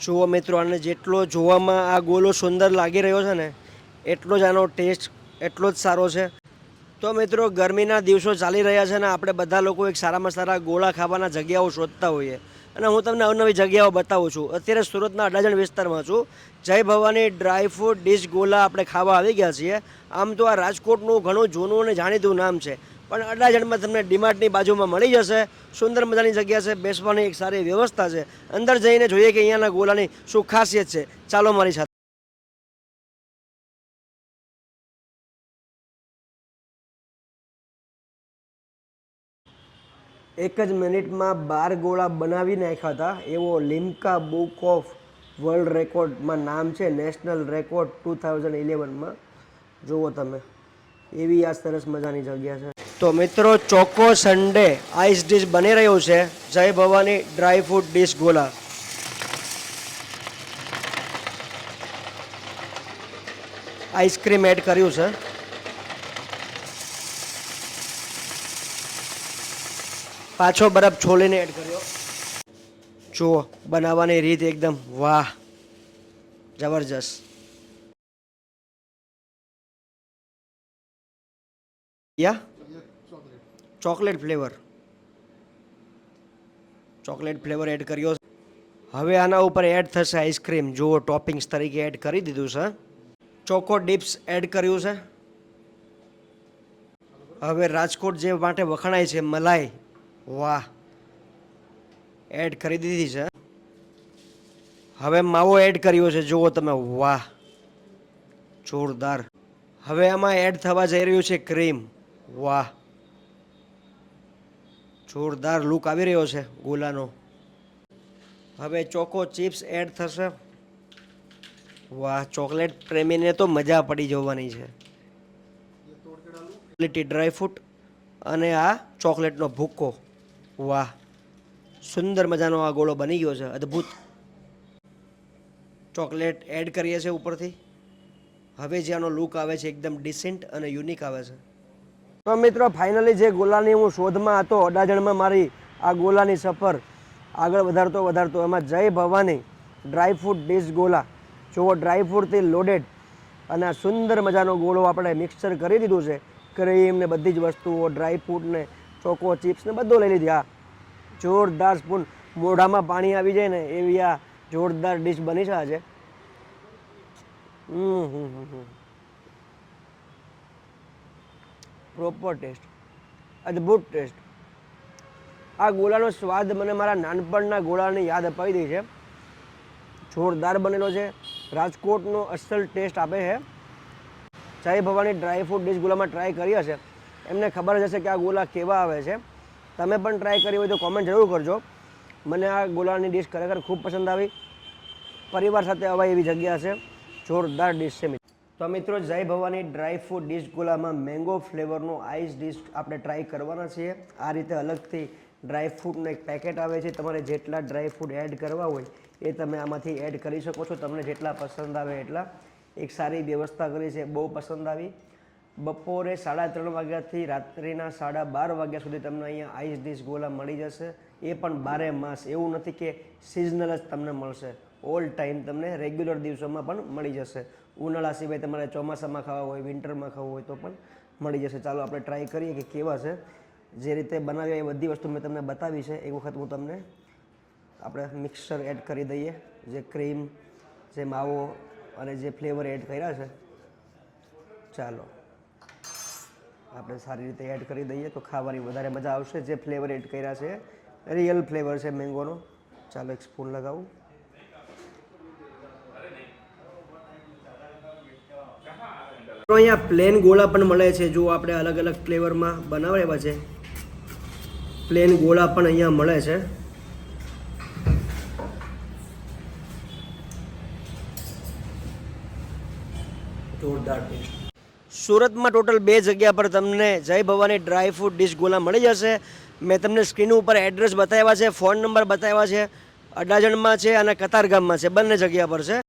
જુઓ મિત્રો અને જેટલો જોવામાં આ ગોલો સુંદર લાગી રહ્યો છે ને, એટલો જ આનો ટેસ્ટ એટલો જ સારો છે. તો મિત્રો, ગરમીના દિવસો ચાલી રહ્યા છે ને, આપણે બધા લોકો એક સારામાં સારા ગોળા ખાવાના જગ્યાઓ શોધતા હોઈએ. અને હું તમને અવનવી જગ્યાઓ બતાવું છું. અત્યારે સુરતના અડાજણ વિસ્તારમાં છું. Jay Bhavani dry fruit dish gola આપણે ખાવા આવી ગયા છીએ. આમ તો આ રાજકોટનું ઘણું જૂનું અને જાણીતું નામ છે. પણ અડાજણમાં તમને ડીમાર્ટની બાજુમાં મળી જશે. સુંદર મજાની જગ્યા છે, બેસવાની એક સારી વ્યવસ્થા છે. અંદર જઈને જોઈએ કે અહીંયાના ગોલાની શું ખાસિયત છે. ચાલો મારી સાથે. એક જ મિનિટમાં બાર ગોળા બનાવી નાખ્યા હતા. એવો લિમ્કા બુક ઓફ વર્લ્ડ રેકોર્ડમાં નામ છે, નેશનલ રેકોર્ડ ટુ થાઉઝન્ડ ઇલેવનમાં. જુઓ તમે. એવી આ સરસ મજાની જગ્યા છે. તો મિત્રો, ચોકો સન્ડે આઈસ ડીશ બની રહ્યું છે. Jai Bhavani dry fruit dish Gola. Ice cream add કર્યું છે. પાછો બરફ છોલીને એડ કર્યો. જુઓ, બનાવવાની રીત એકદમ વાહ, જબરજસ્ત. Yeah? Chocolate flavour. Chocolate flavour add કર્યો હવે આના ઉપર એડ થશે આઈસ્ક્રીમ. જુઓ, ટોપિંગ્સ તરીકે એડ કરી દીધું છે. ચોકો ડિપ્સ એડ કર્યું છે. હવે રાજકોટ જે માટે વખણાય છે, મલાઈ. વાહ. એડ કરી દીધી છે. હવે માવો એડ કર્યો છે. જુઓ તમે, વાહ. જોરદાર. હવે આમાં એડ થવા જઈ રહ્યું છે ક્રીમ. વાહ. જોરદાર લુક આવી રહ્યો છે ગોલાનો. હવે ચોકો ચિપ્સ એડ થશે. વાહ ચોકલેટ પ્રેમીને તો મજા પડી જવાની છે. ક્વોલિટી ડ્રાય ફ્રૂટ અને આ ચોકલેટનો ભૂક્કો. વાહ, સુંદર મજાનો આ ગોળો બની ગયો છે, અદ્ભુત. ચોકલેટ એડ કરીએ છીએ ઉપરથી. હવે જે આનો લુક આવે છે, એકદમ ડિસેન્ટ અને યુનિક આવે છે. તો મિત્રો ફાઇનલી જે ગોલાની હું શોધમાં હતો, અડાજણમાં મારી આ ગોલાની સફર આગળ વધારતો વધારતો, એમાં Jay Bhavani dry fruit dish gola. જુઓ ડ્રાય ફ્રૂટથી લોડેડ અને આ સુંદર મજાનો ગોળો આપણે મિક્સચર કરી દીધું છે. ક્રીમ ને બધી જ વસ્તુઓ ડ્રાય ફ્રૂટ ને ચોકો ચિપ્સ ને બધું લઈ લીધી. આ જોરદાર સ્પૂન મોઢામાં પાણી આવી જાય ને, એવી આ જોરદાર ડીશ બની છે આજે. હમ હમ હમ હમ પ્રોપર ટેસ્ટ અદ્ભુત ટેસ્ટ આ ગોળાનો સ્વાદ મને મારા નાનપણના ગોળાની યાદ અપાવી દે છે. જોરદાર બનેલો છે. રાજકોટનો અસલ ટેસ્ટ આપે છે. Sai Bhavani dry fruit dish ગોલામાં try કરી હશે. એમને ખબર જ હશે કે આ ગોલા કેવા આવે છે. તમે પણ ટ્રાય કરી હોય તો કોમેન્ટ જરૂર કરજો. મને આ ગોલાની ડીશ ખરેખર ખૂબ પસંદ આવી. પરિવાર સાથે અવાય એવી જગ્યા છે જોરદાર ડીશ છે તો મિત્રો, Jai Bhavani dry fruit dish ગોલામાં mango ફ્લેવરનો આઈસ ડીશ આપણે ટ્રાય કરવાના છીએ. આ રીતે અલગથી ડ્રાય ફ્રૂટનું એક પેકેટ આવે છે. તમારે જેટલા ડ્રાય ફ્રૂટ એડ કરવા હોય એ તમે આમાંથી એડ કરી શકો છો. તમને જેટલા પસંદ આવે એટલા. એક સારી વ્યવસ્થા કરી છે. બહુ પસંદ આવી. બપોરે સાડા ત્રણ વાગ્યાથી રાત્રિના સાડા બાર વાગ્યા સુધી તમને અહીંયા આઈસ ડીશ ગોલા મળી જશે. એ પણ બારે માસ. એવું નથી કે સિઝનલ જ તમને મળશે. ઓલ ટાઈમ તમને રેગ્યુલર દિવસોમાં પણ મળી જશે. ઉનાળા સિવાય તમારે ચોમાસામાં ખાવા હોય, વિન્ટરમાં ખાવું હોય તો પણ મળી જશે. ચાલો આપણે ટ્રાય કરીએ કે કેવા છે. જે રીતે બનાવ્યા એ બધી વસ્તુ મેં તમને બતાવી છે. એક વખત હું તમને આપણે મિક્સર એડ કરી દઈએ. જે ક્રીમ જે માવો અને જે ફ્લેવર એડ કર્યા છે. ચાલો. આપણે સારી રીતે એડ કરી દઈએ તો ખાવાની વધારે મજા આવશે. જે ફ્લેવર એડ કર્યા છે રિયલ ફ્લેવર છે મેંગોનો ચાલો એક સ્પૂન લગાવું. અહીંયા પ્લેન ગોળા પણ મળે છે. જો આપણે અલગ અલગ ફ્લેવરમાં બનાવેલા છે પ્લેન ગોળા પણ અહીંયા મળે છે. જોરદાર સુરતમાં ટોટલ બે જગ્યા પર તમને Jay Bhavani dry fruit dish gola મળી જશે. મેં તમને સ્ક્રીન ઉપર એડ્રેસ બતાવ્યા છે ફોન નંબર બતાવ્યા છે, અડાજણમાં છે અને કતારગામમાં છે. બંને જગ્યા પર છે.